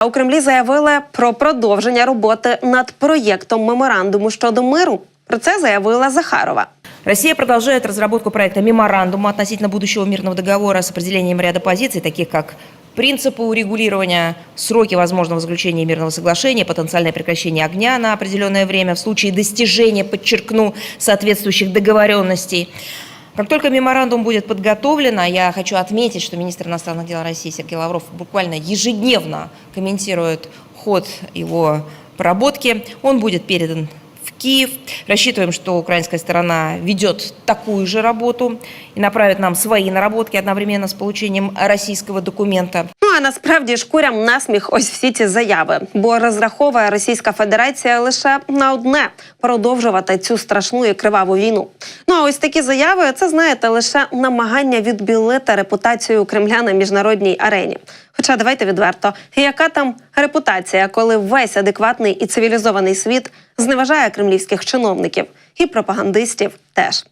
А у Кремлі заявили про продовження роботи над проєктом меморандуму щодо миру. Про це заявила Захарова. Россия продолжает разработку проекта меморандума относительно будущего мирного договора с определением ряда позиций, таких как принципы урегулирования, сроки возможного заключения мирного соглашения, потенциальное прекращение огня на определенное время в случае достижения, подчеркну, соответствующих договоренностей. Как только меморандум будет подготовлен, а я хочу отметить, что министр иностранных дел России Сергей Лавров буквально ежедневно комментирует ход его проработки, он будет передан в Киев. Рассчитываем, что украинская сторона ведет такую же работу и направит нам свои наработки одновременно с получением российского документа. А насправді ж курям насміх ось всі ці заяви, бо розраховує Російська Федерація лише на одне продовжувати цю страшну і криваву війну. Ну а ось такі заяви це знаєте лише намагання відбілити репутацію Кремля на міжнародній арені. Хоча давайте відверто, яка там репутація, коли весь адекватний і цивілізований світ зневажає кремлівських чиновників і пропагандистів теж.